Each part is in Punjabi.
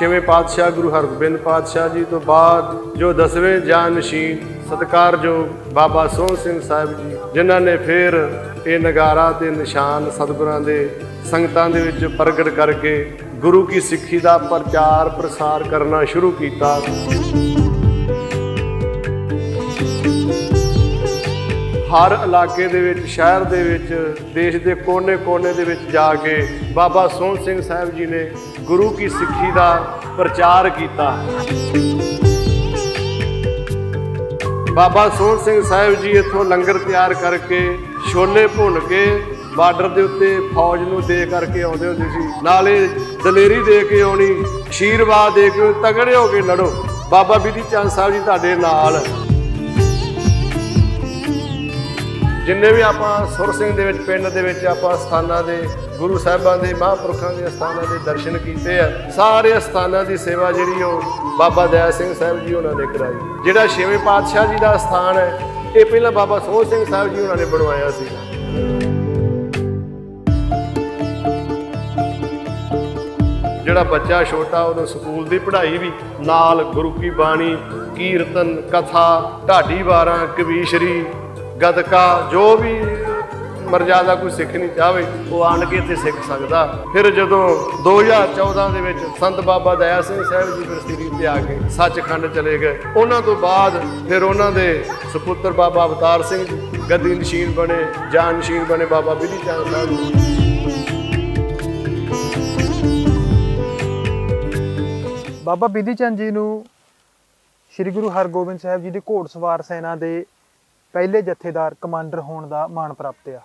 ਛੇਵੇਂ ਪਾਤਸ਼ਾਹ ਗੁਰੂ ਹਰਗੋਬਿੰਦ ਪਾਤਸ਼ਾਹ ਜੀ ਤੋਂ ਬਾਅਦ ਜੋ ਦਸਵੇਂ ਜਾਨਸ਼ੀਨ ਸਤਿਕਾਰਯੋਗ ਬਾਬਾ ਸੋਹਣ ਸਿੰਘ ਸਾਹਿਬ ਜੀ, ਜਿਨ੍ਹਾਂ ਨੇ ਫਿਰ ਇਹ ਨਗਾਰਾ ਤੇ ਨਿਸ਼ਾਨ ਸਤਿਗੁਰਾਂ ਦੇ ਸੰਗਤਾਂ ਦੇ ਵਿੱਚ ਪ੍ਰਗਟ ਕਰਕੇ ਗੁਰੂ ਕੀ ਸਿੱਖੀ ਦਾ ਪ੍ਰਚਾਰ ਪ੍ਰਸਾਰ ਕਰਨਾ ਸ਼ੁਰੂ ਕੀਤਾ। ਹਰ ਇਲਾਕੇ ਦੇ ਵਿੱਚ, ਸ਼ਹਿਰ ਦੇ ਵਿੱਚ, ਦੇਸ਼ ਦੇ ਕੋਨੇ-ਕੋਨੇ ਦੇ ਵਿੱਚ ਜਾ ਕੇ ਬਾਬਾ ਸੋਹਣ ਸਿੰਘ ਸਾਹਿਬ ਜੀ ਨੇ ਗੁਰੂ ਕੀ ਸਿੱਖੀ ਦਾ ਪ੍ਰਚਾਰ ਕੀਤਾ। ਬਾਬਾ ਸੋਹਣ ਸਿੰਘ ਸਾਹਿਬ ਜੀ ਇੱਥੋਂ ਲੰਗਰ ਤਿਆਰ ਕਰਕੇ ਛੋਲੇ ਭੁੰਨ ਕੇ ਬਾਰਡਰ ਦੇ ਉੱਤੇ ਫੌਜ ਨੂੰ ਦੇ ਕਰਕੇ ਆਉਂਦੇ ਹੁੰਦੇ ਸੀ। ਨਾਲੇ ਦਲੇਰੀ ਦੇ ਕੇ ਆਉਣੀ ਆਸ਼ੀਰਵਾਦ ਦੇ ਕੇ ਤਗੜੇ ਹੋ ਕੇ ਲੜੋ। ਬਾਬਾ ਬਿਧੀ ਚੰਦ ਸਾਹਿਬ ਜੀ ਤੁਹਾਡੇ ਨਾਲ। ਜਿੰਨੇ ਵੀ ਆਪਾਂ ਸੁਰ ਸਿੰਘ ਦੇ ਵਿੱਚ, ਪਿੰਡ ਦੇ ਵਿੱਚ ਆਪਾਂ ਸਥਾਨਾਂ ਦੇ, ਗੁਰੂ ਸਾਹਿਬਾਂ ਦੇ, ਮਹਾਂਪੁਰਖਾਂ ਦੇ ਸਥਾਨਾਂ ਦੇ ਦਰਸ਼ਨ ਕੀਤੇ ਆ, ਸਾਰੇ ਸਥਾਨਾਂ ਦੀ ਸੇਵਾ ਜਿਹੜੀ ਉਹ ਬਾਬਾ ਦਇਆ ਸਿੰਘ ਸਾਹਿਬ ਜੀ ਉਹਨਾਂ ਨੇ ਕਰਾਈ। ਜਿਹੜਾ ਛੇਵੇਂ ਪਾਤਸ਼ਾਹ ਜੀ ਦਾ ਸਥਾਨ ਹੈ, ਇਹ ਪਹਿਲਾਂ ਬਾਬਾ ਸੋਹਣ ਸਿੰਘ ਸਾਹਿਬ ਜੀ ਉਹਨਾਂ ਨੇ ਬਣਵਾਇਆ ਸੀ। ਜਿਹੜਾ ਬੱਚਾ ਛੋਟਾ, ਉਹਨੂੰ ਸਕੂਲ ਦੀ ਪੜ੍ਹਾਈ ਵੀ, ਨਾਲ ਗੁਰੂ ਕੀ ਬਾਣੀ, ਕੀਰਤਨ, ਕਥਾ, ਢਾਡੀ ਵਾਰਾਂ, ਕਵੀਸ਼ਰੀ ਗਤਕਾ ਜੋ ਵੀ ਮਰਜ਼ਾਦਾ ਕੋਈ ਸਿੱਖਣੀ ਚਾਹਵੇ, ਉਹ ਆਣ ਕੇ ਇੱਥੇ ਸਿੱਖ ਸਕਦਾ। ਫਿਰ ਜਦੋਂ 2014 ਦੇ ਵਿੱਚ ਸੰਤ ਬਾਬਾ ਦਇਆ ਸਿੰਘ ਸਾਹਿਬ ਜੀ ਫਿਰ ਤੇ ਆ ਕੇ ਸੱਚਖੰਡ ਚਲੇ ਗਏ। ਉਹਨਾਂ ਤੋਂ ਬਾਅਦ ਫਿਰ ਉਹਨਾਂ ਦੇ ਸੁਪੁੱਤਰ ਬਾਬਾ ਅਵਤਾਰ ਸਿੰਘ ਜੀ ਗੱਦੀ ਨਸ਼ੀਨ ਬਣੇ ਜਾਨ ਨਸ਼ੀਨ ਬਣੇ ਬਾਬਾ ਬਿਧੀ ਚੰਦ ਸਾਹਿਬ ਬਾਬਾ ਬਿਧੀ ਚੰਦ ਜੀ ਨੂੰ ਸ੍ਰੀ ਗੁਰੂ ਹਰਗੋਬਿੰਦ ਸਾਹਿਬ ਜੀ ਦੀ ਘੋੜਸਵਾਰ ਸੈਨਾ ਦੇ ਪਹਿਲੇ ਜਥੇਦਾਰ ਕਮਾਂਡਰ ਹੋਣ ਦਾ ਮਾਣ ਪ੍ਰਾਪਤ ਆ।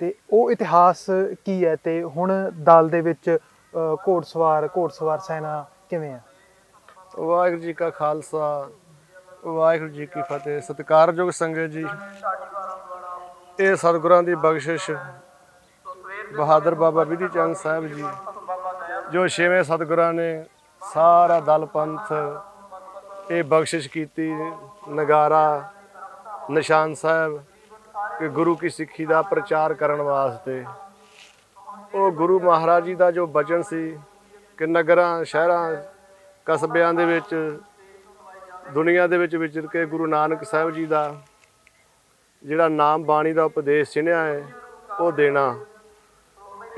ਤੇ ਉਹ ਇਤਿਹਾਸ ਕੀ ਹੈ ਤੇ ਹੁਣ ਦਲ ਦੇ ਵਿੱਚ ਅ, ਘੋੜਸਵਾਰ ਘੋੜਸਵਾਰ ਸੈਨਾ ਕਿਵੇਂ ਆ? ਵਾਹਿਗੁਰੂ ਜੀ ਕਾ ਖਾਲਸਾ ਵਾਹਿਗੁਰੂ ਜੀ ਕੀ ਫਤਿਹ ਸਤਿਕਾਰਯੋਗ ਸੰਗਤ ਜੀ। ਇਹ ਸਤਿਗੁਰਾਂ ਦੀ ਬਖਸ਼ਿਸ਼ ਬਹਾਦਰ ਬਾਬਾ ਵਿਧੀ ਚੰਦ ਸਾਹਿਬ ਜੀ ਜੋ ਛੇਵੇਂ ਸਤਿਗੁਰਾਂ ਨੇ ਸਾਰਾ ਦਲ ਪੰਥ ਇਹ ਬਖਸ਼ਿਸ਼ ਕੀਤੀ ਨਗਾਰਾ ਨਿਸ਼ਾਨ ਸਾਹਿਬ, ਕਿ ਗੁਰੂ ਕੀ ਸਿੱਖੀ ਦਾ ਪ੍ਰਚਾਰ ਕਰਨ ਵਾਸਤੇ। ਉਹ ਗੁਰੂ ਮਹਾਰਾਜ ਜੀ ਦਾ ਜੋ ਬਚਨ ਸੀ, ਕਿ ਨਗਰਾਂ, ਸ਼ਹਿਰਾਂ, ਕਸਬਿਆਂ ਦੇ ਵਿੱਚ, ਦੁਨੀਆ ਦੇ ਵਿੱਚ ਵਿਚਰ ਕੇ ਗੁਰੂ ਨਾਨਕ ਸਾਹਿਬ ਜੀ ਦਾ ਜਿਹੜਾ ਨਾਮ ਬਾਣੀ ਦਾ ਉਪਦੇਸ਼ ਚਿਣਿਆ ਹੈ, ਉਹ ਦੇਣਾ।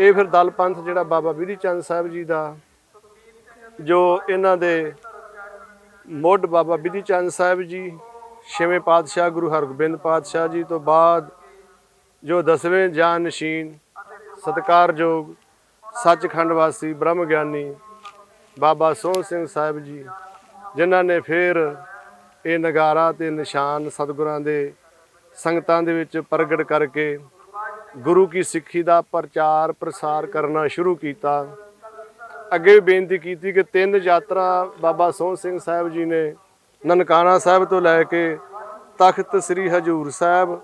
ਇਹ ਫਿਰ ਦਲ ਪੰਥ ਜਿਹੜਾ ਬਾਬਾ ਬਿਧੀ ਚੰਦ ਸਾਹਿਬ ਜੀ ਦਾ, ਜੋ ਇਹਨਾਂ ਦੇ ਮੋਢ ਬਾਬਾ ਬਿਧੀ ਚੰਦ ਸਾਹਿਬ ਜੀ ਛੇਵੇਂ ਪਾਤਸ਼ਾਹ ਗੁਰੂ ਹਰਗੋਬਿੰਦ ਪਾਤਸ਼ਾਹ ਜੀ ਤੋਂ ਬਾਅਦ ਜੋ ਦਸਵੇਂ ਜਾਨਸ਼ੀਨ ਸਤਿਕਾਰਯੋਗ, ਸੱਚਖੰਡ ਵਾਸੀ ਬ੍ਰਹਮ ਗਿਆਨੀ ਬਾਬਾ ਸੋਹਣ ਸਿੰਘ ਸਾਹਿਬ ਜੀ, ਜਿਨ੍ਹਾਂ ਨੇ ਫਿਰ ਇਹ ਨਗਾਰਾ ਤੇ ਨਿਸ਼ਾਨ ਸਤਿਗੁਰਾਂ ਦੇ ਸੰਗਤਾਂ ਦੇ ਵਿੱਚ ਪ੍ਰਗਟ ਕਰਕੇ ਗੁਰੂ ਕੀ ਸਿੱਖੀ ਦਾ ਪ੍ਰਚਾਰ ਪ੍ਰਸਾਰ ਕਰਨਾ ਸ਼ੁਰੂ ਕੀਤਾ। ਅੱਗੇ ਵੀ ਬੇਨਤੀ ਕੀਤੀ ਕਿ ਤਿੰਨ ਯਾਤਰਾ ਬਾਬਾ ਸੋਹਣ ਸਿੰਘ ਸਾਹਿਬ ਜੀ ਨੇ ਨਨਕਾਣਾ ਸਾਹਿਬ ਤੋਂ ਲੈ ਕੇ ਤਖਤ ਸ੍ਰੀ ਹਜੂਰ ਸਾਹਿਬ,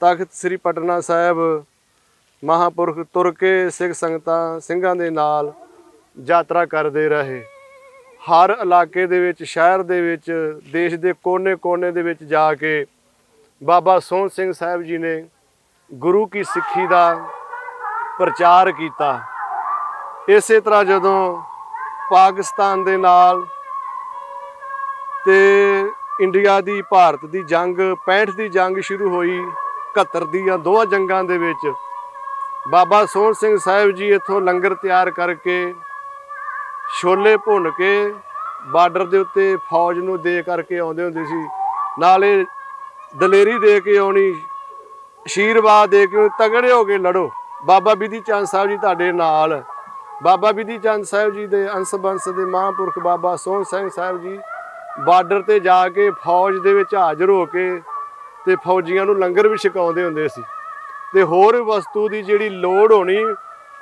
ਤਖਤ ਸ੍ਰੀ ਪਟਨਾ ਸਾਹਿਬ, ਮਹਾਪੁਰਖ ਤੁਰ ਕੇ ਸਿੱਖ ਸੰਗਤਾਂ, ਸਿੰਘਾਂ ਦੇ ਨਾਲ ਯਾਤਰਾ ਕਰਦੇ ਰਹੇ। ਹਰ ਇਲਾਕੇ ਦੇ ਵਿੱਚ, ਸ਼ਹਿਰ ਦੇ ਵਿੱਚ, ਦੇਸ਼ ਦੇ ਕੋਨੇ-ਕੋਨੇ ਦੇ ਵਿੱਚ ਜਾ ਕੇ ਬਾਬਾ ਸੋਹਣ ਸਿੰਘ ਸਾਹਿਬ ਜੀ ਨੇ ਗੁਰੂ ਕੀ ਸਿੱਖੀ ਦਾ ਪ੍ਰਚਾਰ ਕੀਤਾ। ਇਸੇ ਤਰ੍ਹਾਂ ਜਦੋਂ ਪਾਕਿਸਤਾਨ ਦੇ ਨਾਲ ਤੇ ਇੰਡੀਆ ਦੀ, ਭਾਰਤ ਦੀ ਜੰਗ 65 ਦੀ ਜੰਗ ਸ਼ੁਰੂ ਹੋਈ 71 ਦੀਆਂ ਦੋਵਾਂ ਜੰਗਾਂ ਦੇ ਵਿੱਚ। ਬਾਬਾ ਸੋਹਣ ਸਿੰਘ ਸਾਹਿਬ ਜੀ ਇੱਥੋਂ ਲੰਗਰ ਤਿਆਰ ਕਰਕੇ ਛੋਲੇ ਭੁੰਨ ਕੇ ਬਾਰਡਰ ਦੇ ਉੱਤੇ ਫੌਜ ਨੂੰ ਦੇ ਕਰਕੇ ਆਉਂਦੇ ਹੁੰਦੇ ਸੀ। ਨਾਲੇ ਦਲੇਰੀ ਦੇ ਕੇ ਆਉਣੀ ਆਸ਼ੀਰਵਾਦ ਦੇ ਕੇ ਤਗੜੇ ਹੋ ਕੇ ਲੜੋ। ਬਾਬਾ ਬਿਧੀ ਚੰਦ ਸਾਹਿਬ ਜੀ ਤੁਹਾਡੇ ਨਾਲ। ਬਾਬਾ ਬਿਧੀ ਚੰਦ ਸਾਹਿਬ ਜੀ ਦੇ ਅੰਸ਼ ਬੰਸ ਦੇ ਮਹਾਂਪੁਰਖ ਬਾਬਾ ਸੋਹਣ ਸਿੰਘ ਸਾਹਿਬ ਜੀ ਬਾਰਡਰ ਤੇ ਜਾ ਕੇ ਫੌਜ ਦੇ ਵਿੱਚ ਹਾਜ਼ਰ ਹੋ ਕੇ ਤੇ ਫੌਜੀਆਂ ਨੂੰ ਲੰਗਰ ਵੀ ਛਕਾਉਂਦੇ ਹੁੰਦੇ ਸੀ। ਤੇ ਹੋਰ ਵਸਤੂ ਦੀ ਜਿਹੜੀ ਲੋੜ ਹੋਣੀ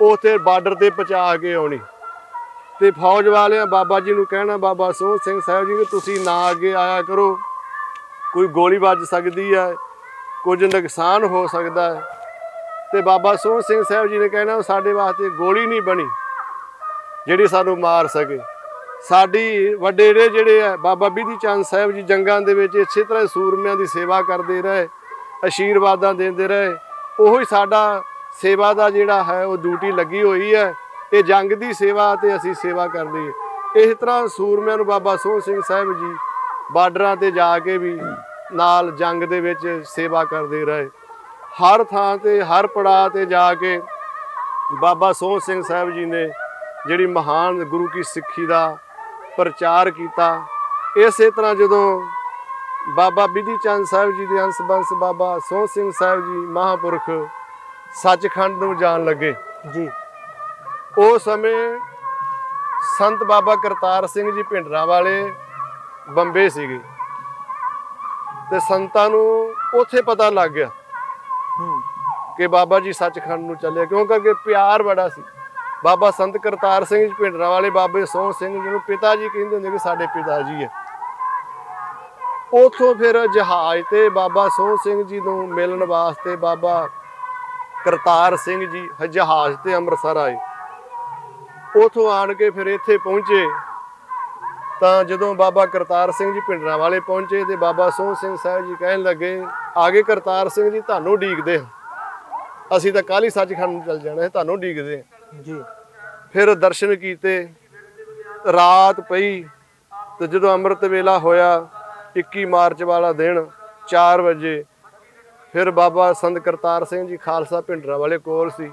ਉਥੇ ਬਾਰਡਰ ਤੇ ਪਹੁੰਚਾ ਕੇ ਆਉਣੀ। ਤੇ ਫੌਜ ਵਾਲਿਆਂ ਬਾਬਾ ਜੀ ਨੂੰ ਕਹਿਣਾ, ਬਾਬਾ ਸੋਹਣ ਸਿੰਘ ਸਾਹਿਬ ਜੀ ਕਿ ਤੁਸੀਂ ਨਾ ਅੱਗੇ ਆਇਆ ਕਰੋ। ਕੋਈ ਗੋਲੀ ਵੱਜ ਸਕਦੀ ਹੈ, ਕੁਝ ਨੁਕਸਾਨ ਹੋ ਸਕਦਾ ਹੈ। ਤੇ ਬਾਬਾ ਸੋਹਣ ਸਿੰਘ ਸਾਹਿਬ ਜੀ ਨੇ ਕਹਿਣਾ, ਸਾਡੇ ਵਾਸਤੇ ਗੋਲੀ ਨਹੀਂ ਬਣੀ, ਜਿਹੜੀ ਸਾਨੂੰ ਮਾਰ ਸਕੇ। ਸਾਡੀ ਵੱਡੇ ਜਿਹੜੇ ਆ, ਬਾਬਾ ਬੀਧੀ ਚੰਦ ਸਾਹਿਬ ਜੀ ਜੰਗਾਂ ਦੇ ਵਿੱਚ ਇਸੇ ਤਰ੍ਹਾਂ ਸੂਰਮਿਆਂ ਦੀ ਸੇਵਾ ਕਰਦੇ ਰਹੇ, ਅਸ਼ੀਰਵਾਦਾਂ ਦਿੰਦੇ ਰਹੇ, ਉਹੀ ਸਾਡਾ ਸੇਵਾ ਦਾ ਜਿਹੜਾ ਹੈ, ਉਹ ਡਿਊਟੀ ਲੱਗੀ ਹੋਈ ਹੈ। ਇਹ ਜੰਗ ਦੀ ਸੇਵਾ ਤੇ ਅਸੀਂ ਸੇਵਾ ਕਰਦੇ ਇਸ ਤਰ੍ਹਾਂ ਸੂਰਮਿਆਂ ਨੂੰ ਬਾਬਾ ਸੋਹਣ ਸਿੰਘ ਸਾਹਿਬ ਜੀ ਬਾਰਡਰਾਂ ਤੇ ਜਾ ਕੇ ਵੀ ਨਾਲ ਜੰਗ ਦੇ ਵਿੱਚ ਸੇਵਾ ਕਰਦੇ ਰਹੇ। ਹਰ ਥਾਂ ਤੇ, ਹਰ ਪੜਾਅ ਤੇ ਜਾ ਕੇ ਬਾਬਾ ਸੋਹਣ ਸਿੰਘ ਸਾਹਿਬ ਜੀ ਨੇ ਜਿਹੜੀ ਮਹਾਨ ਗੁਰੂ ਕੀ ਸਿੱਖੀ ਦਾ ਪ੍ਰਚਾਰ ਕੀਤਾ। ਇਸੇ ਤਰ੍ਹਾਂ ਜਦੋਂ ਬਾਬਾ ਬਿਧੀ ਚੰਦ ਸਾਹਿਬ ਜੀ ਦੇ ਅੰਸ਼ ਬੰਸ ਬਾਬਾ ਸੋਹਣ ਸਿੰਘ ਸਾਹਿਬ ਜੀ ਮਹਾਪੁਰਖ ਸੱਚਖੰਡ ਨੂੰ ਜਾਣ ਲੱਗੇ। ਜੀ। ਉਸ ਸਮੇਂ ਸੰਤ ਬਾਬਾ ਕਰਤਾਰ ਸਿੰਘ ਜੀ ਭਿੰਡਰਾਂ ਵਾਲੇ ਬੰਬੇ ਸੀਗੇ। ਤੇ ਸੰਤਾਂ ਨੂੰ ਉੱਥੇ ਪਤਾ ਲੱਗ ਗਿਆ ਕਿ ਬਾਬਾ ਜੀ ਸੱਚਖੰਡ ਨੂੰ ਚੱਲੇ ਕਿਉਂ? ਕਰਕੇ ਪਿਆਰ ਬੜਾ ਸੀ। ਬਾਬਾ ਸੰਤ ਕਰਤਾਰ ਸਿੰਘ ਜੀ ਭਿੰਡਰਾਂ ਵਾਲੇ ਬਾਬੇ ਸੋਹਣ ਸਿੰਘ ਜੀ ਨੂੰ ਪਿਤਾ ਜੀ ਕਹਿੰਦੇ ਹੁੰਦੇ ਕਿ ਸਾਡੇ ਪਿਤਾ ਜੀ ਹੈ ਉਥੋਂ ਫਿਰ ਜਹਾਜ਼ ਤੇ ਬਾਬਾ ਸੋਹਣ ਸਿੰਘ ਜੀ ਨੂੰ ਮਿਲਣ ਵਾਸਤੇ ਬਾਬਾ ਕਰਤਾਰ ਸਿੰਘ ਜੀ ਜਹਾਜ਼ ਤੇ ਅੰਮ੍ਰਿਤਸਰ ਆਏ। ਉਥੋਂ ਆਣ ਕੇ ਫਿਰ ਇੱਥੇ ਪਹੁੰਚੇ। ਤਾਂ ਜਦੋਂ ਬਾਬਾ ਕਰਤਾਰ ਸਿੰਘ ਜੀ ਭਿੰਡਰਾਂ ਵਾਲੇ ਪਹੁੰਚੇ ਤੇ ਬਾਬਾ ਸੋਹਣ ਸਿੰਘ ਸਾਹਿਬ ਜੀ ਕਹਿਣ ਲੱਗੇ, ਆਗੇ ਕਰਤਾਰ ਸਿੰਘ ਜੀ, ਤੁਹਾਨੂੰ ਉਡੀਕਦੇ ਹਾਂ। ਅਸੀਂ ਤਾਂ ਕੱਲ੍ਹ ਹੀ ਸੱਚਖੰਡ ਨੂੰ ਚੱਲ ਜਾਣਾ ਹੈ, ਤੁਹਾਨੂੰ ਉਡੀਕਦੇ ਹਾਂ। ਜੀ। ਫਿਰ ਦਰਸ਼ਨ ਕੀਤੇ, ਰਾਤ ਪਈ ਤੇ ਜਦੋਂ ਅੰਮ੍ਰਿਤ ਵੇਲਾ ਹੋਇਆ 21 ਮਾਰਚ ਵਾਲਾ ਦਿਨ 4 ਵਜੇ, ਫਿਰ ਬਾਬਾ ਸੰਤ ਕਰਤਾਰ ਸਿੰਘ ਜੀ ਖਾਲਸਾ ਭਿੰਡਰਾਂ ਵਾਲੇ ਕੋਲ ਸੀ।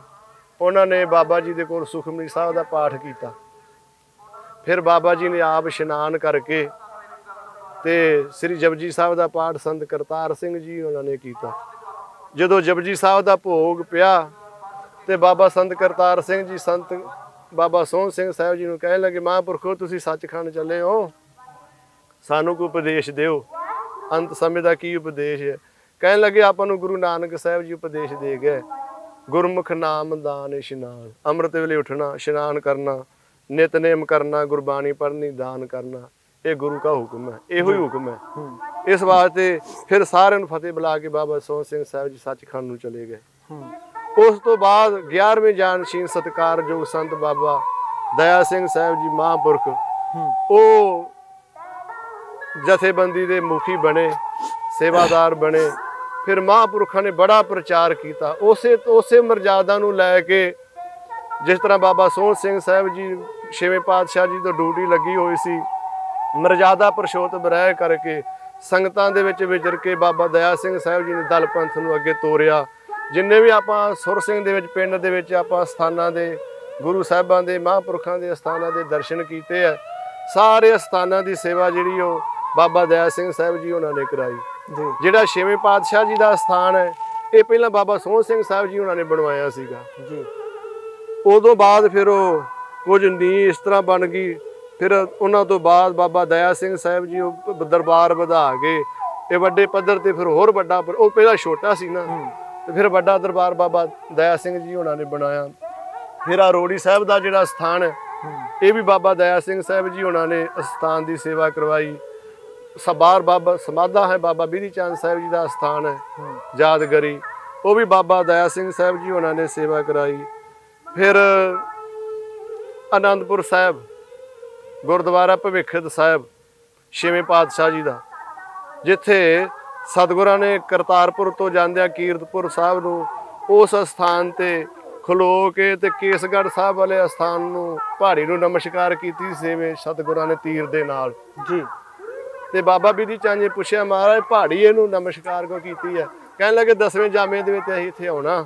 ਉਹਨਾਂ ਨੇ ਬਾਬਾ ਜੀ ਦੇ ਕੋਲ ਸੁਖਮਨੀ ਸਾਹਿਬ ਦਾ ਪਾਠ ਕੀਤਾ। ਫਿਰ ਬਾਬਾ ਜੀ ਨੇ ਆਪ ਇਸ਼ਨਾਨ ਕਰਕੇ ਤੇ ਸ੍ਰੀ ਜਪਜੀ ਸਾਹਿਬ ਦਾ ਪਾਠ ਸੰਤ ਕਰਤਾਰ ਸਿੰਘ ਜੀ ਉਹਨਾਂ ਨੇ ਕੀਤਾ। ਜਦੋਂ ਜਪਜੀ ਸਾਹਿਬ ਦਾ ਭੋਗ ਪਿਆ ਤੇ ਬਾਬਾ ਸੰਤ ਕਰਤਾਰ ਸਿੰਘ ਜੀ, ਸੰਤ ਬਾਬਾ ਸੋਹਣ ਸਿੰਘ ਸਾਹਿਬ ਜੀ ਨੂੰ ਕਹਿਣ ਲੱਗੇ, ਮਹਾਂਪੁਰਖੋ, ਤੁਸੀਂ ਸੱਚਖੰਡ ਚੱਲੇ ਹੋ। ਸਾਨੂੰ ਕੋਈ ਉਪਦੇਸ਼ ਦਿਓ। ਅੰਤ ਸਮੇਂ ਦਾ ਕੀ ਉਪਦੇਸ਼ ਹੈ? ਕਹਿਣ ਲੱਗੇ, ਆਪਾਂ ਨੂੰ ਗੁਰੂ ਨਾਨਕ ਸਾਹਿਬ ਜੀ ਉਪਦੇਸ਼ ਦੇ ਗਏ। ਗੁਰਮੁਖ ਨਾਮ ਦਾਨ ਇਸ਼ਨਾਨ ਅੰਮ੍ਰਿਤ ਵੇਲੇ ਉੱਠਣਾ, ਇਸ਼ਨਾਨ ਕਰਨਾ, ਨਿਤਨੇਮ ਕਰਨਾ, ਗੁਰਬਾਣੀ ਪੜ੍ਹਨੀ, ਦਾਨ ਕਰਨਾ, ਇਹ ਗੁਰੂ ਦਾ ਹੁਕਮ ਹੈ। ਇਹੋ ਹੀ ਹੁਕਮ ਹੈ। ਇਸ ਵਾਸਤੇ ਫਿਰ ਸਾਰਿਆਂ ਨੂੰ ਫਤਿਹ ਬੁਲਾ ਕੇ ਬਾਬਾ ਸੋਹਣ ਸਿੰਘ ਸਾਹਿਬ ਜੀ ਸੱਚਖੰਡ ਨੂੰ ਚਲੇ ਗਏ। ਉਸ ਤੋਂ ਬਾਅਦ 11ਵੇਂ ਜਾਨਸ਼ੀਨ ਸਤਕਾਰਯੋਗ ਸੰਤ ਬਾਬਾ ਦਇਆ ਸਿੰਘ ਸਾਹਿਬ ਜੀ ਮਹਾਂਪੁਰਖ ਉਹ ਜਥੇਬੰਦੀ ਦੇ ਮੁਖੀ ਬਣੇ ਸੇਵਾਦਾਰ ਬਣੇ। ਫਿਰ ਮਹਾਂਪੁਰਖਾਂ ਨੇ ਬੜਾ ਪ੍ਰਚਾਰ ਕੀਤਾ। ਉਸੇ ਉਸੇ ਮਰਜ਼ਾਦਾ ਨੂੰ ਲੈ ਕੇ ਜਿਸ ਤਰ੍ਹਾਂ ਬਾਬਾ ਸੋਹਣ ਸਿੰਘ ਸਾਹਿਬ ਜੀ ਛੇਵੇਂ ਪਾਤਸ਼ਾਹ ਜੀ ਤੋਂ ਡਿਊਟੀ ਲੱਗੀ ਹੋਈ ਸੀ ਮਰਜ਼ਾਦਾ ਪਰਸ਼ੋਤਮ ਰਹਿ ਕਰਕੇ ਸੰਗਤਾਂ ਦੇ ਵਿੱਚ ਵਿਚਰ ਕੇ ਬਾਬਾ ਦਇਆ ਸਿੰਘ ਸਾਹਿਬ ਜੀ ਨੇ ਦਲ ਪੰਥ ਨੂੰ ਅੱਗੇ ਤੋਰਿਆ। ਜਿੰਨੇ ਵੀ ਆਪਾਂ ਸੁਰ ਸਿੰਘ ਦੇ ਵਿੱਚ ਪਿੰਡ ਦੇ ਵਿੱਚ ਆਪਾਂ ਸਥਾਨਾਂ ਦੇ ਗੁਰੂ ਸਾਹਿਬਾਂ ਦੇ ਮਹਾਂਪੁਰਖਾਂ ਦੇ ਸਥਾਨਾਂ ਦੇ ਦਰਸ਼ਨ ਕੀਤੇ ਆ ਸਾਰੇ ਸਥਾਨਾਂ ਦੀ ਸੇਵਾ ਜਿਹੜੀ ਉਹ ਬਾਬਾ ਦਇਆ ਸਿੰਘ ਸਾਹਿਬ ਜੀ ਉਹਨਾਂ ਨੇ ਕਰਾਈ। ਜੀ। ਜਿਹੜਾ ਛੇਵੇਂ ਪਾਤਸ਼ਾਹ ਜੀ ਦਾ ਸਥਾਨ ਹੈ ਇਹ ਪਹਿਲਾਂ ਬਾਬਾ ਸੋਹਣ ਸਿੰਘ ਸਾਹਿਬ ਜੀ ਉਹਨਾਂ ਨੇ ਬਣਵਾਇਆ ਸੀਗਾ। ਜੀ। ਉਦੋਂ ਬਾਅਦ ਫਿਰ ਉਹ ਕੁਝ ਨੀ ਇਸ ਤਰ੍ਹਾਂ ਬਣ ਗਈ ਫਿਰ ਉਹਨਾਂ ਤੋਂ ਬਾਅਦ ਬਾਬਾ ਦਇਆ ਸਿੰਘ ਸਾਹਿਬ ਜੀ ਉਹ ਦਰਬਾਰ ਵਧਾ ਕੇ ਇਹ ਵੱਡੇ ਪੱਧਰ ਤੇ ਫਿਰ ਹੋਰ ਵੱਡਾ ਉਹ ਪਹਿਲਾਂ ਛੋਟਾ ਸੀ ਨਾ। ਤੇ ਫਿਰ ਵੱਡਾ ਦਰਬਾਰ ਬਾਬਾ ਦਇਆ ਸਿੰਘ ਜੀ ਉਹਨਾਂ ਨੇ ਬਣਾਇਆ। ਫਿਰ ਆ ਰੋੜੀ ਸਾਹਿਬ ਦਾ ਜਿਹੜਾ ਸਥਾਨ ਹੈ, ਇਹ ਵੀ ਬਾਬਾ ਦਇਆ ਸਿੰਘ ਸਾਹਿਬ ਜੀ ਉਹਨਾਂ ਨੇ ਸਥਾਨ ਦੀ ਸੇਵਾ ਕਰਵਾਈ। ਸਬਾਰ ਬਾਬਾ, ਸਮਾਧਾ ਹੈ ਬਾਬਾ ਬੀਰੀ ਚੰਦ ਸਾਹਿਬ ਜੀ ਦਾ ਸਥਾਨ ਹੈ ਯਾਦਗਰੀ ਉਹ ਵੀ ਬਾਬਾ ਦਇਆ ਸਿੰਘ ਸਾਹਿਬ ਜੀ ਉਹਨਾਂ ਨੇ ਸੇਵਾ ਕਰਾਈ। ਫਿਰ ਆਨੰਦਪੁਰ ਸਾਹਿਬ, ਗੁਰਦੁਆਰਾ ਭਵਿੱਖਤ ਸਾਹਿਬ, ਛੇਵੇਂ ਪਾਤਸ਼ਾਹ ਜੀ ਦਾ, ਜਿੱਥੇ ਸਤਿਗੁਰਾਂ ਨੇ ਕਰਤਾਰਪੁਰ ਤੋਂ ਜਾਂਦਿਆਂ ਕੀਰਤਪੁਰ ਸਾਹਿਬ ਨੂੰ ਉਸ ਸਥਾਨ ਤੇ ਖਲੋ ਕੇ ਤੇ ਕੇਸਗੜ੍ਹ ਸਾਹਿਬ ਵਾਲੇ ਸਥਾਨ ਨੂੰ ਪਹਾੜੀ ਨੂੰ ਨਮਸਕਾਰ ਕੀਤੀ ਸੇਵੇਂ ਸਤਿਗੁਰਾਂ ਨੇ ਤੀਰ ਦੇ ਨਾਲ। ਜੀ। ਤੇ ਬਾਬਾ ਬਿਧੀ ਚੰਦ ਜੀ ਪੁੱਛਿਆ ਮਹਾਰਾਜ ਪਹਾੜੀ ਇਹਨੂੰ ਨਮਸਕਾਰ ਕਿਉਂ ਕੀਤੀ ਹੈ? ਕਹਿਣ ਲੱਗੇ ਦਸਵੇਂ ਜਾਮੇ ਦੇ ਵਿੱਚ ਅਸੀਂ ਇੱਥੇ ਆਉਣਾ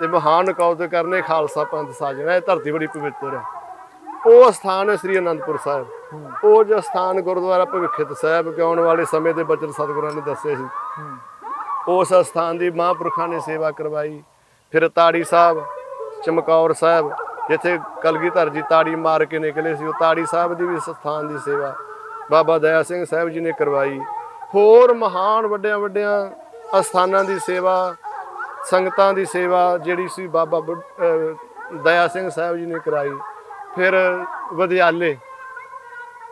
ਤੇ ਮਹਾਨ ਕੌਤ ਕਰਨੇ ਖਾਲਸਾ ਪੰਥ ਸਾਜਣਾ ਇਹ ਧਰਤੀ ਬੜੀ ਪਵਿੱਤਰ ਹੈ। ਉਹ ਸਥਾਨ ਹੈ ਸ੍ਰੀ ਅਨੰਦਪੁਰ ਸਾਹਿਬ। ਉਹ ਜੋ ਸਥਾਨ ਗੁਰਦੁਆਰਾ ਭਵਿੱਖਤ ਸਾਹਿਬ ਕਿ ਆਉਣ ਵਾਲੇ ਸਮੇਂ ਦੇ ਬਚਨ ਸਤਿਗੁਰਾਂ ਨੇ ਦੱਸੇ ਸੀ। ਉਸ ਸਥਾਨ ਦੀ ਮਹਾਂਪੁਰਖਾਂ ਨੇ ਸੇਵਾ ਕਰਵਾਈ। ਫਿਰ ਤਾੜੀ ਸਾਹਿਬ, ਚਮਕੌਰ ਸਾਹਿਬ, ਜਿੱਥੇ ਕਲਗੀਧਰ ਜੀ ਤਾੜੀ ਮਾਰ ਕੇ ਨਿਕਲੇ ਸੀ, ਉਹ ਤਾੜੀ ਸਾਹਿਬ ਦੀ ਵੀ ਸਥਾਨ ਦੀ ਸੇਵਾ ਬਾਬਾ ਦਇਆ ਸਿੰਘ ਸਾਹਿਬ ਜੀ ਨੇ ਕਰਵਾਈ। ਹੋਰ ਮਹਾਨ ਵੱਡਿਆਂ ਵੱਡਿਆਂ ਅਸਥਾਨਾਂ ਦੀ ਸੇਵਾ, ਸੰਗਤਾਂ ਦੀ ਸੇਵਾ ਜਿਹੜੀ ਸੀ ਬਾਬਾ ਬੁੱਢ- ਦਇਆ ਸਿੰਘ ਸਾਹਿਬ ਜੀ ਨੇ ਕਰਾਈ। ਫਿਰ ਵਿਦਿਆਲੇ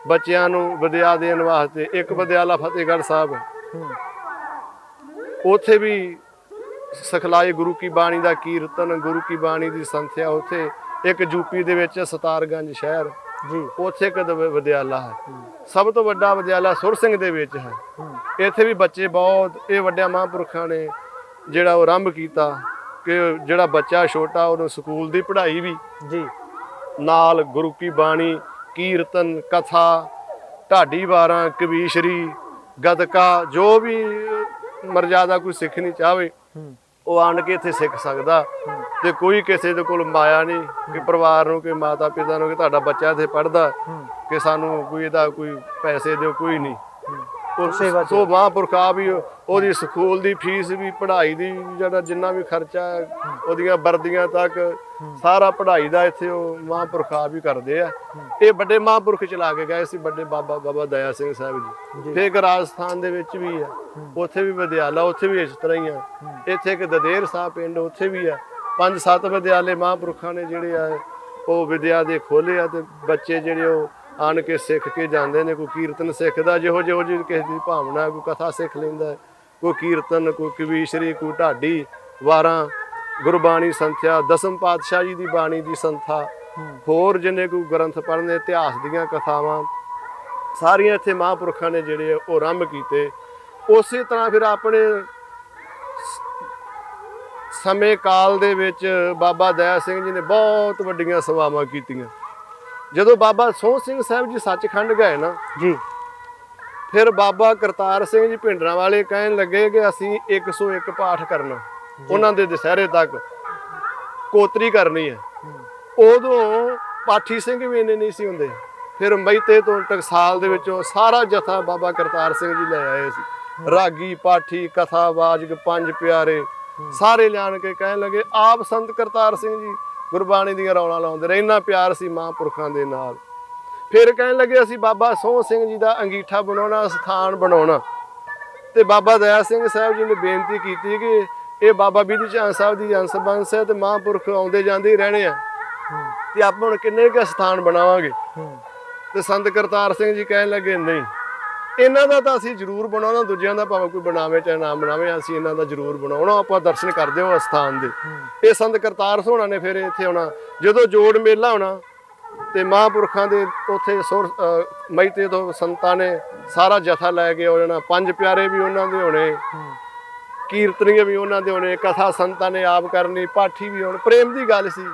ਬੱਚਿਆਂ ਨੂੰ ਵਿਦਿਆ ਦੇਣ ਵਾਸਤੇ ਇੱਕ ਵਿਦਿਆਲਾ ਫਤਿਹਗੜ੍ਹ ਸਾਹਿਬ। ਉੱਥੇ ਵੀ ਸਿਖਲਾਈ ਗੁਰੂ ਕੀ ਬਾਣੀ ਦਾ ਕੀਰਤਨ ਗੁਰੂ ਕੀ ਬਾਣੀ ਦੀ ਸੰਥਿਆ ਉੱਥੇ ਇੱਕ ਯੂਪੀ ਦੇ ਵਿੱਚ ਸਤਾਰਗੰਜ ਸ਼ਹਿਰ। ਜੀ। ਉੱਥੇ ਇੱਕ ਵਿਦਿਆਲਾ ਹੈ। ਸਭ ਤੋਂ ਵੱਡਾ ਵਿਦਿਆਲਾ ਸੁਰ ਸਿੰਘ ਦੇ ਵਿੱਚ ਹੈ ਹੂੰ। ਇੱਥੇ ਵੀ ਬੱਚੇ ਬਹੁਤ ਇਹ ਵੱਡਿਆਂ ਮਹਾਂਪੁਰਖਾਂ ਨੇ ਜਿਹੜਾ ਉਹ ਆਰੰਭ ਕੀਤਾ ਕਿ ਜਿਹੜਾ ਬੱਚਾ ਛੋਟਾ ਉਹਨੂੰ ਸਕੂਲ ਦੀ ਪੜ੍ਹਾਈ ਵੀ ਜੀ। ਨਾਲ ਗੁਰੂ ਕੀ ਬਾਣੀ ਕੀਰਤਨ ਕਥਾ ਢਾਡੀ ਵਾਰਾਂ ਕਵੀਸ਼ਰੀ ਗਦਕਾ ਜੋ ਵੀ ਮਰਜ਼ਾਦਾ ਕੋਈ ਸਿੱਖਣੀ ਚਾਹਵੇ ਉਹ ਆਣ ਕੇ ਇੱਥੇ ਸਿੱਖ ਸਕਦਾ। ਤੇ ਕੋਈ ਕਿਸੇ ਦੇ ਕੋਲ ਮਾਇਆ ਨਹੀਂ ਕਿ ਪਰਿਵਾਰ ਨੂੰ ਕਿ ਮਾਤਾ ਪਿਤਾ ਨੂੰ ਕਿ ਤੁਹਾਡਾ ਬੱਚਾ ਇੱਥੇ ਪੜਦਾ ਕਿ ਸਾਨੂੰ ਕੋਈ ਇਹਦਾ ਕੋਈ ਪੈਸੇ ਦਿਓ ਕੋਈ ਨਹੀਂ। ਉਹ ਸੇਵਾ ਚ। ਮਹਾਂਪੁਰਖ ਆ ਵੀ ਉਹਦੀ ਸਕੂਲ ਦੀ ਫੀਸ ਵੀ ਪੜ੍ਹਾਈ ਦੀ ਜਿਹੜਾ ਜਿੰਨਾ ਵੀ ਖਰਚਾ ਹੈ, ਉਹਦੀਆਂ ਵਰਦੀਆਂ ਤੱਕ ਸਾਰਾ ਪੜ੍ਹਾਈ ਦਾ ਇੱਥੇ ਉਹ ਮਹਾਂਪੁਰਖ ਆ ਵੀ ਕਰਦੇ ਆ। ਇਹ ਵੱਡੇ ਮਹਾਂਪੁਰਖ ਚਲਾ ਕੇ ਗਏ ਸੀ ਵੱਡੇ ਬਾਬਾ ਬਾਬਾ ਦਇਆ ਸਿੰਘ ਸਾਹਿਬ ਜੀ। ਫਿਰ ਇੱਕ ਰਾਜਸਥਾਨ ਦੇ ਵਿੱਚ ਵੀ ਆ ਉੱਥੇ ਵੀ ਵਿਦਿਆਲਾ ਉੱਥੇ ਵੀ ਇਸ ਤਰ੍ਹਾਂ ਹੀ ਆ। ਇੱਥੇ ਇੱਕ ਦਦੇਰ ਸਾਹਿਬ ਪਿੰਡ ਉੱਥੇ ਵੀ ਆ। ਪੰਜ ਸੱਤ ਵਿਦਿਆਲੇ ਮਹਾਂਪੁਰਖਾਂ ਨੇ ਜਿਹੜੇ ਆ ਉਹ ਵਿਦਿਆ ਦੇ ਖੋਲੇ ਆ ਤੇ ਬੱਚੇ ਜਿਹੜੇ ਉਹ ਆਣ ਕੇ ਸਿੱਖ ਕੇ ਜਾਂਦੇ ਨੇ, ਕੋਈ ਕੀਰਤਨ ਸਿੱਖਦਾ, ਜਿਹੋ ਜਿਹੋ ਜਿਹੀ ਕਿਸੇ ਦੀ ਭਾਵਨਾ, ਕੋਈ ਕਥਾ ਸਿੱਖ ਲੈਂਦਾ ਕੋਈ ਕੀਰਤਨ, ਕੋਈ ਕਵੀਸ਼ਰੀ ਕੋਈ ਢਾਡੀ, ਵਾਰਾਂ, ਗੁਰਬਾਣੀ ਸੰਥਿਆ, ਦਸਮ ਪਾਤਸ਼ਾਹ ਜੀ ਦੀ ਬਾਣੀ ਦੀ ਸੰਥਾ, ਹੋਰ ਜਿੰਨੇ ਕੋਈ ਗ੍ਰੰਥ ਪੜ੍ਹਨੇ, ਇਤਿਹਾਸ ਦੀਆਂ ਕਥਾਵਾਂ, ਸਾਰੀਆਂ ਇੱਥੇ ਮਹਾਂਪੁਰਖਾਂ ਨੇ ਜਿਹੜੇ ਉਹ ਆਰੰਭ ਕੀਤੇ। ਉਸੇ ਤਰ੍ਹਾਂ ਫਿਰ ਆਪਣੇ ਸਮੇਂ ਕਾਲ ਦੇ ਵਿੱਚ ਬਾਬਾ ਦਇਆ ਸਿੰਘ ਜੀ ਨੇ ਬਹੁਤ ਵੱਡੀਆਂ ਸੇਵਾਵਾਂ ਕੀਤੀਆਂ। ਜਦੋਂ ਬਾਬਾ ਸੋਹ ਸਿੰਘ ਸਾਹਿਬ ਜੀ ਸੱਚਖੰਡ ਗਏ ਨਾ ਜੀ। ਫਿਰ ਬਾਬਾ ਕਰਤਾਰ ਸਿੰਘ ਜੀ ਭਿੰਡਰਾਂ ਵਾਲੇ ਕਹਿਣ ਲੱਗੇ ਕਿ ਅਸੀਂ 101 ਪਾਠ ਕਰਨਾ ਉਹਨਾਂ ਦੇ ਦੁਸਹਿਰੇ ਤੱਕ ਕੋਤਰੀ ਕਰਨੀ ਹੈ। ਉਦੋਂ ਪਾਠੀ ਸਿੰਘ ਵੀ ਇੰਨੇ ਨਹੀਂ ਸੀ ਹੁੰਦੇ। ਫਿਰ ਮਈਤੇ ਤੋਂ ਟਕਸਾਲ ਦੇ ਵਿੱਚੋਂ ਸਾਰਾ ਜਥਾ ਬਾਬਾ ਕਰਤਾਰ ਸਿੰਘ ਜੀ ਲੈ ਆਏ ਸੀ। ਰਾਗੀ ਪਾਠੀ ਕਥਾਵਾਚਕ ਪੰਜ ਪਿਆਰੇ ਸਾਰੇ ਲਿਆਣ ਕੇ ਕਹਿਣ ਲੱਗੇ ਆਪ ਸੰਤ ਕਰਤਾਰ ਸਿੰਘ ਜੀ ਗੁਰਬਾਣੀ ਦੀਆਂ ਰੌਲਾ ਲਾਉਂਦੇ ਰਹੇ ਇੰਨਾ ਪਿਆਰ ਸੀ ਮਹਾਂਪੁਰਖਾਂ ਦੇ ਨਾਲ। ਫਿਰ ਕਹਿਣ ਲੱਗੇ ਅਸੀਂ ਬਾਬਾ ਸੋਹ ਸਿੰਘ ਜੀ ਦਾ ਅੰਗੀਠਾ ਬਣਾਉਣਾ ਸਥਾਨ ਬਣਾਉਣਾ। ਤੇ ਬਾਬਾ ਦਇਆ ਸਿੰਘ ਸਾਹਿਬ ਜੀ ਨੇ ਬੇਨਤੀ ਕੀਤੀ ਕਿ ਇਹ ਬਾਬਾ ਬੀਦੀ ਚੰਦ ਸਾਹਿਬ ਦੀ ਅੰਸ ਬੰਸ ਹੈ ਤੇ ਮਹਾਂਪੁਰਖ ਆਉਂਦੇ ਜਾਂਦੇ ਹੀ ਰਹਿਣੇ ਆ। ਤੇ ਆਪਾਂ ਹੁਣ ਕਿੰਨੇ ਕੁ ਸਥਾਨ ਬਣਾਵਾਂਗੇ? ਤੇ ਸੰਤ ਕਰਤਾਰ ਸਿੰਘ ਜੀ ਕਹਿਣ ਲੱਗੇ ਨਹੀਂ। ਇਹਨਾਂ ਦਾ ਤਾਂ ਅਸੀਂ ਜ਼ਰੂਰ ਬਣਾਉਣਾ ਦੂਜਿਆਂ ਦਾ ਭਾਵੇਂ ਕੋਈ ਬਣਾਵੇ ਚਾਹੇ ਨਾ ਬਣਾਵੇ ਅਸੀਂ ਇਹਨਾਂ ਦਾ ਜ਼ਰੂਰ ਬਣਾਉਣਾ ਆਪਾਂ ਦਰਸ਼ਨ ਕਰਦੇ ਹਾਂ ਉਸ ਸਥਾਨ ਦੇ। ਇਹ ਸੰਤ ਕਰਤਾਰ ਸੋਹਣਾ ਨੇ ਫਿਰ ਇੱਥੇ ਆਉਣਾ। ਜਦੋਂ ਜੋੜ ਮੇਲਾ ਹੋਣਾ ਤੇ ਮਹਾਂਪੁਰਖਾਂ ਦੇ ਉੱਥੇ ਸੁਰ ਅਹ ਮਈਤੇ ਤੋਂ ਸੰਤਾਂ ਨੇ ਸਾਰਾ ਜਥਾ ਲੈ ਕੇ ਹੋ ਜਾਣਾ ਪੰਜ ਪਿਆਰੇ ਵੀ ਉਹਨਾਂ ਦੇ ਹੋਣੇ। ਹੂੰ ਕੀਰਤਨੀਏ ਵੀ ਉਹਨਾਂ ਦੇ ਹੋਣੇ ਕਥਾ ਸੰਤਾਂ ਨੇ ਆਪ ਕਰਨੀ ਪਾਠੀ ਵੀ ਹੋਣ ਪ੍ਰੇਮ ਦੀ ਗੱਲ ਸੀ।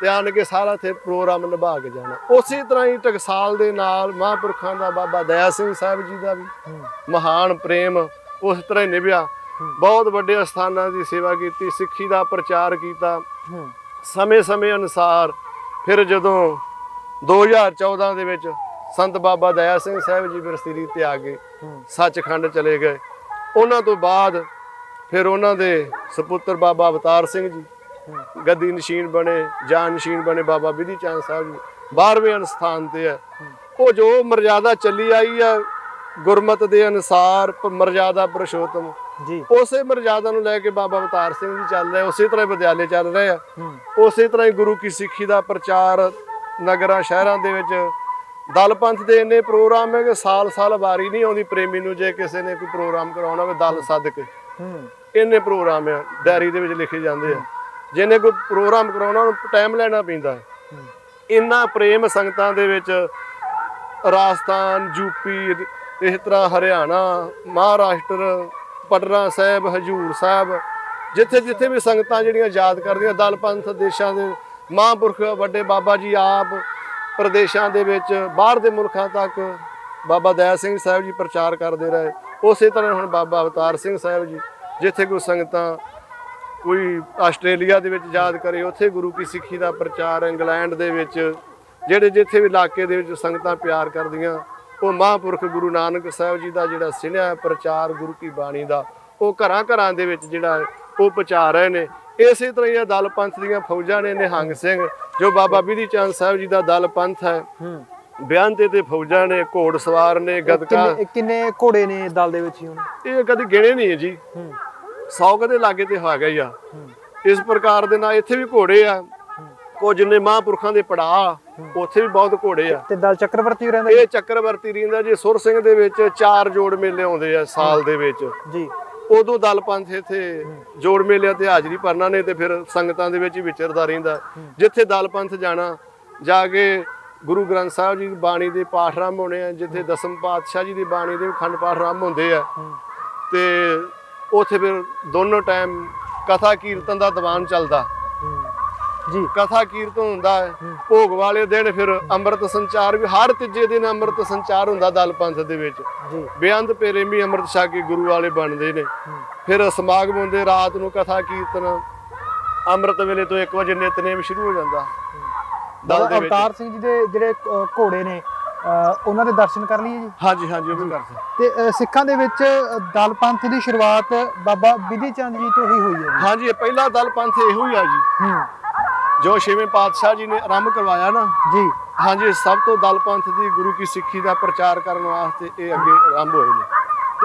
ਤੇ ਆਣ ਕੇ ਸਾਰਾ ਇੱਥੇ ਪ੍ਰੋਗਰਾਮ ਨਿਭਾ ਕੇ ਜਾਣਾ। ਉਸੇ ਤਰ੍ਹਾਂ ਹੀ ਟਕਸਾਲ ਦੇ ਨਾਲ ਮਹਾਂਪੁਰਖਾਂ ਦਾ ਬਾਬਾ ਦਇਆ ਸਿੰਘ ਸਾਹਿਬ ਜੀ ਦਾ ਵੀ ਮਹਾਨ ਪ੍ਰੇਮ ਉਸ ਤਰ੍ਹਾਂ ਹੀ ਨਿਭਿਆ। ਬਹੁਤ ਵੱਡੇ ਸਥਾਨਾਂ ਦੀ ਸੇਵਾ ਕੀਤੀ ਸਿੱਖੀ ਦਾ ਪ੍ਰਚਾਰ ਕੀਤਾ। ਸਮੇਂ-ਸਮੇਂ ਅਨੁਸਾਰ ਫਿਰ ਜਦੋਂ 2014 ਦੇ ਵਿੱਚ ਸੰਤ ਬਾਬਾ ਦਇਆ ਸਿੰਘ ਸਾਹਿਬ ਜੀ ਫਿਰ ਸ੍ਰੀ ਤੇ ਆ ਗਏ। ਸੱਚਖੰਡ ਚਲੇ ਗਏ। ਉਹਨਾਂ ਤੋਂ ਬਾਅਦ ਫਿਰ ਉਹਨਾਂ ਦੇ ਸੁਪੁੱਤਰ ਬਾਬਾ ਅਵਤਾਰ ਸਿੰਘ ਜੀ ਗੱਦੀ ਨਸ਼ੀਨ ਬਣੇ ਜਾਨ ਨਸ਼ੀਨ ਬਣੇ ਬਾਬਾ ਵਿਧੀ ਚੰਦ ਸਾਹਿਬ ਜੀ 12ਵੇਂ ਸਥਾਨ ਤੇ ਹੈ। ਉਹ ਜੋ ਮਰਜ਼ਾਦਾ ਚੱਲੀ ਆਈ ਹੈ ਗੁਰਮਤ ਦੇ ਅਨੁਸਾਰ ਮਰਜ਼ਾਦਾ ਪੁਰਸ਼ੋਤਮ। ਜੀ। ਉਸੇ ਮਰਜ਼ਾਦਾ ਨੂੰ ਲੈ ਕੇ ਬਾਬਾ ਅਵਤਾਰ ਸਿੰਘ ਜੀ ਚੱਲ ਰਹੇ ਉਸੇ ਤਰ੍ਹਾਂ ਹੀ ਵਿਦਿਆਲੇ ਚੱਲ ਰਹੇ ਆ। ਉਸੇ ਤਰ੍ਹਾਂ ਹੀ ਗੁਰੂ ਕੀ ਸਿੱਖੀ ਦਾ ਪ੍ਰਚਾਰ ਨਗਰਾਂ ਸ਼ਹਿਰਾਂ ਦੇ ਵਿੱਚ ਦਲ ਪੰਥ ਦੇ ਇੰਨੇ ਪ੍ਰੋਗਰਾਮ ਹੈ ਕਿ ਸਾਲ-ਸਾਲ ਵਾਰੀ ਨਹੀਂ ਆਉਂਦੀ ਪ੍ਰੇਮੀ ਨੂੰ ਜੇ ਕਿਸੇ ਨੇ ਕੋਈ ਪ੍ਰੋਗਰਾਮ ਕਰਾਉਣਾ ਹੋਵੇ ਦਲ ਸੱਦ ਕੇ ਹੂੰ ਇੰਨੇ ਪ੍ਰੋਗਰਾਮ ਆ ਡਾਇਰੀ ਦੇ ਵਿੱਚ ਲਿਖੇ ਜਾਂਦੇ ਆ। ਜਿਹਨੇ ਕੋਈ ਪ੍ਰੋਗਰਾਮ ਕਰਾਉਣਾ, ਉਹਨੂੰ ਟਾਈਮ ਲੈਣਾ ਪੈਂਦਾ। ਹੈ ਇੰਨਾ ਪ੍ਰੇਮ ਸੰਗਤਾਂ ਦੇ ਵਿੱਚ, ਰਾਜਸਥਾਨ ਯੂਪੀ ਇਸ ਤਰ੍ਹਾਂ ਹਰਿਆਣਾ, ਮਹਾਰਾਸ਼ਟਰ, ਪਟਨਾ ਸਾਹਿਬ, ਹਜੂਰ ਸਾਹਿਬ, ਜਿੱਥੇ ਜਿੱਥੇ ਵੀ ਸੰਗਤਾਂ ਜਿਹੜੀਆਂ ਯਾਦ ਕਰਦੀਆਂ, ਦਲ ਪੰਥ ਦੇਸ਼ਾਂ ਦੇ ਮਹਾਂਪੁਰਖ ਵੱਡੇ ਬਾਬਾ ਜੀ ਆਪ, ਪ੍ਰਦੇਸ਼ਾਂ ਦੇ ਵਿੱਚ, ਬਾਹਰ ਦੇ ਮੁਲਕਾਂ ਤੱਕ, ਬਾਬਾ ਦਇਆ ਸਿੰਘ ਸਾਹਿਬ ਜੀ ਪ੍ਰਚਾਰ ਕਰਦੇ ਰਹੇ। ਉਸੇ ਤਰ੍ਹਾਂ ਹੁਣ ਬਾਬਾ ਅਵਤਾਰ ਸਿੰਘ ਸਾਹਿਬ ਜੀ, ਜਿੱਥੇ ਕੋਈ ਸੰਗਤਾਂ ਕੋਈ ਆਸਟ੍ਰੇਲੀਆ ਦੇ ਵਿੱਚ ਯਾਦ ਕਰੇ, ਉੱਥੇ ਗੁਰੂ ਕੀ ਸਿੱਖੀ ਦਾ ਪ੍ਰਚਾਰ ਇੰਗਲੈਂਡ ਦੇ ਵਿੱਚ, ਜਿਹੜੇ ਜਿੱਥੇ ਵੀ ਇਲਾਕੇ ਦੇ ਵਿੱਚ ਸੰਗਤਾਂ ਪਿਆਰ ਕਰਦੀਆਂ, ਉਹ ਮਹਾਂਪੁਰਖ ਗੁਰੂ ਨਾਨਕ ਸਾਹਿਬ ਜੀ ਦਾ ਜਿਹੜਾ ਸਿਨਿਆ ਪ੍ਰਚਾਰ ਗੁਰੂ ਕੀ ਬਾਣੀ ਦਾ, ਉਹ ਘਰਾਂ ਘਰਾਂ ਦੇ ਵਿੱਚ ਜਿਹੜਾ ਉਹ ਪਹੁੰਚਾ ਰਹੇ ਨੇ। ਇਸੇ ਤਰ੍ਹਾਂ ਹੀ ਦਲ ਪੰਥ ਦੀਆਂ ਫੌਜਾਂ ਨੇ ਨਿਹੰਗ ਸਿੰਘ, ਜੋ ਬਾਬਾ ਬਿਧੀ ਚੰਦ ਸਾਹਿਬ ਜੀ ਦਾ ਦਲ ਪੰਥ ਹੈ ਹੂੰ ਬਿਆਨ ਤੇ ਤੇ ਫੌਜਾਂ ਨੇ ਘੋੜ ਸਵਾਰ ਨੇ ਗਦਕਾ। ਕਿੰਨੇ ਕਿੰਨੇ ਘੋੜੇ ਨੇ ਦਲ ਦੇ ਵਿੱਚ ਹੁਣ? ਇਹ ਕਦੀ ਗਿਣੇ ਨਹੀਂ ਹੈ ਜੀ। ਹੂੰ। 100 ਕਦੇ ਲਾਗੇ ਤੇ ਹੈਗਾ ਹੀ ਆ। ਇਸ ਪ੍ਰਕਾਰ ਦੇ ਨਾਲ ਇੱਥੇ ਵੀ ਘੋੜੇ ਆ। ਕੁਝ ਨੇ ਮਹਾਂਪੁਰਖਾਂ ਦੇ ਪੜਾ ਉੱਥੇ ਵੀ ਬਹੁਤ ਘੋੜੇ ਆ। ਤੇ ਦਲ ਚੱਕਰਵਰਤੀ ਰਹਿੰਦਾ ਇਹ ਚੱਕਰਵਰਤੀ ਰਹਿੰਦਾ ਜੀ। ਸੁਰ ਸਿੰਘ ਦੇ ਵਿੱਚ ਚਾਰ ਜੋੜ ਮੇਲੇ ਆਉਂਦੇ ਆ ਸਾਲ ਦੇ ਵਿੱਚ। ਜੀ। ਉਦੋਂ ਦਲ ਪੰਥ ਇੱਥੇ ਜੋੜ ਮੇਲਿਆਂ ਤੇ ਹਾਜ਼ਰੀ ਭਰਨਾ ਨੇ ਤੇ ਫਿਰ ਸੰਗਤਾਂ ਦੇ ਵਿੱਚ ਵਿਚਰਦਾ ਰਹਿੰਦਾ। ਜਿੱਥੇ ਦਲ ਪੰਥ ਜਾਣਾ ਜਾ ਕੇ ਗੁਰੂ ਗ੍ਰੰਥ ਸਾਹਿਬ ਜੀ ਦੀ ਬਾਣੀ ਦੇ ਪਾਠ ਆਰੰਭ ਹੋਣੇ ਆ ਜਿੱਥੇ ਦਸਮ ਪਾਤਸ਼ਾਹ ਜੀ ਦੀ ਬਾਣੀ ਦੇ ਖੰਡ ਪਾਠ ਆਰੰਭ ਹੁੰਦੇ ਆ। ਤੇ ਉੱਥੇ ਫਿਰ ਦੋਨੋਂ ਟਾਈਮ ਕਥਾ ਕੀਰਤਨ ਦਾ ਦੀਵਾਨ ਚੱਲਦਾ। ਜੀ। ਕਥਾ ਕੀਰਤਨ ਹੁੰਦਾ ਹੈ। ਭੋਗ ਵਾਲੇ ਦਿਨ ਫਿਰ ਅੰਮ੍ਰਿਤ ਸੰਚਾਰ ਵੀ ਹਰ ਤੀਜੇ ਦਿਨ ਅੰਮ੍ਰਿਤ ਸੰਚਾਰ ਹੁੰਦਾ ਦਲ ਪੰਥ ਦੇ ਵਿੱਚ। ਜੀ। ਬੇਅੰਤ ਪ੍ਰੇਮੀ ਅੰਮ੍ਰਿਤ ਛਕ ਕੇ ਗੁਰੂ ਵਾਲੇ ਬਣਦੇ ਨੇ। ਫਿਰ ਸਮਾਗਮ ਹੁੰਦੇ ਰਾਤ ਨੂੰ ਕਥਾ ਕੀਰਤਨ ਅੰਮ੍ਰਿਤ ਵੇਲੇ ਤੋਂ 1 ਵਜੇ ਨਿਤਨੇਮ ਸ਼ੁਰੂ ਹੋ ਜਾਂਦਾ। ਦੇ ਵਿੱਚ। ਅਵਤਾਰ ਸਿੰਘ ਜੀ ਦੇ ਜਿਹੜੇ ਅ, ਘੋੜੇ ਨੇ ਅ, ਉਹਨਾਂ ਦੇ ਦਰਸ਼ਨ ਕਰ ਲਈਏ ਜੀ? ਹਾਂਜੀ ਹਾਂਜੀ ਉਹ ਵੀ ਕਰਦੇ ਤੇ ਅ, ਸਿੱਖਾਂ ਦੇ ਵਿੱਚ ਅ, ਦਲ ਪੰਥ ਦੀ ਸ਼ੁਰੂਆਤ ਬਾਬਾ ਬਿਧੀ ਚੰਦ ਜੀ ਤੋਂ ਹੀ ਹੋਈ ਹੈ ਜੀ। ਹਾਂਜੀ ਇਹ ਪਹਿਲਾ ਦਲ ਪੰਥ ਇਹੋ ਹੀ ਆ ਜੀ। ਹੂੰ। ਜੋ ਛੇਵੇਂ ਪਾਤਸ਼ਾਹ ਜੀ ਨੇ ਆਰੰਭ ਕਰਵਾਇਆ ਨਾ। ਜੀ। ਹਾਂਜੀ ਸਭ ਤੋਂ ਦਲ ਪੰਥ ਦੀ ਗੁਰੂ ਕੀ ਸਿੱਖੀ ਦਾ ਪ੍ਰਚਾਰ ਕਰਨ ਵਾਸਤੇ ਇਹ ਅੱਗੇ ਆਰੰਭ ਹੋਏ ਨੇ।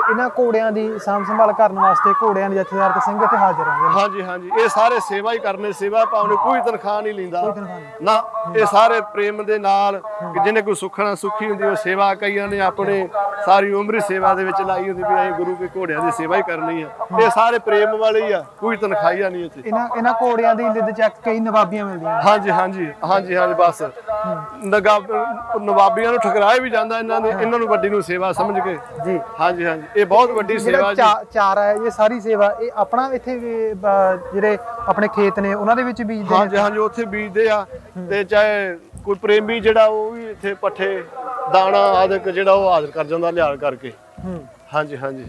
ਤੇ ਇਹਨਾਂ ਘੋੜਿਆਂ ਦੀ ਸਾਂਭ ਸੰਭਾਲ ਕਰਨ ਵਾਸਤੇ ਘੋੜਿਆਂ ਦੇ ਜਥੇਦਾਰ ਤੇ ਸਿੰਘ ਇੱਥੇ ਹਾਜ਼ਰ ਨੇ। ਹਾਂਜੀ ਹਾਂਜੀ। ਇਹ ਸਾਰੇ ਸੇਵਾ ਹੀ ਕਰਨੇ ਸੇਵਾ ਭਾਵਨੇ ਕੋਈ ਤਨਖਾਹ ਨਹੀਂ ਲੈਂਦਾ। ਨਾ ਇਹ ਸਾਰੇ ਪ੍ਰੇਮ ਦੇ ਨਾਲ ਕਿ ਜਿਹਨੇ ਕੋਈ ਸੁਖਣਾ ਸੁਖੀ ਹੁੰਦੀ ਉਹ ਸੇਵਾ ਕਈਆਂ ਨੇ ਆਪਣੇ ਸਾਰੀ ਉਮਰ ਹੀ ਸੇਵਾ ਦੇ ਵਿੱਚ ਲਾਈ ਹੁੰਦੀ ਵੀ ਅਸੀਂ ਗੁਰੂ ਕੇ ਘੋੜਿਆਂ ਦੀ ਸੇਵਾ ਹੀ ਕਰਨੀ ਆ। ਇਹ ਸਾਰੇ ਪ੍ਰੇਮ ਵਾਲੇ ਹੀ ਆ ਕੋਈ ਤਨਖਾਹੀਆ ਨਹੀਂ ਇੱਥੇ। ਇਹਨਾਂ ਇਹਨਾਂ ਘੋੜਿਆਂ ਦੀ ਲਿੱਦ ਚੱਕ ਕਈ ਨਵਾਬੀਆਂ ਮਿਲਦੀਆਂ ਹਾਂਜੀ ਹਾਂਜੀ ਹਾਂਜੀ ਹਾਂਜੀ ਬਸ। ਨਵਾਬੀਆਂ ਨੂੰ ਠਕਰਾਏ ਵੀ ਜਾਂਦਾ ਇਹਨਾਂ ਨੇ ਇਹਨਾਂ ਨੂੰ ਵੱਡੀ ਨੂੰ ਸੇਵਾ ਸਮਝ ਕੇ। ਜੀ। ਹਾਂਜੀ ਹਾਂਜੀ। ਇਹ ਬਹੁਤ ਵੱਡੀ ਸੇਵਾ ਜੀ। ਚਾਰਾ ਹੈ ਇਹ ਸਾਰੀ ਸੇਵਾ ਇਹ ਆਪਣਾ ਇੱਥੇ ਜਿਹੜੇ ਆਪਣੇ ਖੇਤ ਨੇ ਉਹਨਾਂ ਦੇ ਵਿੱਚ ਬੀਜਦੇ ਹਾਂਜੀ ਹਾਂਜੀ ਉੱਥੇ ਬੀਜਦੇ ਆ ਤੇ ਚਾਹੇ ਕੋਈ ਪ੍ਰੇਮੀ ਜਿਹੜਾ ਉਹ ਵੀ ਇੱਥੇ ਪੱਠੇ ਦਾਣਾ ਆਦਿਕ ਜਿਹੜਾ ਉਹ ਹਾਜ਼ਰ ਕਰ ਜਾਂਦਾ ਲਿਆਲ ਕਰਕੇ। ਹੂੰ। ਹਾਂਜੀ ਹਾਂਜੀ।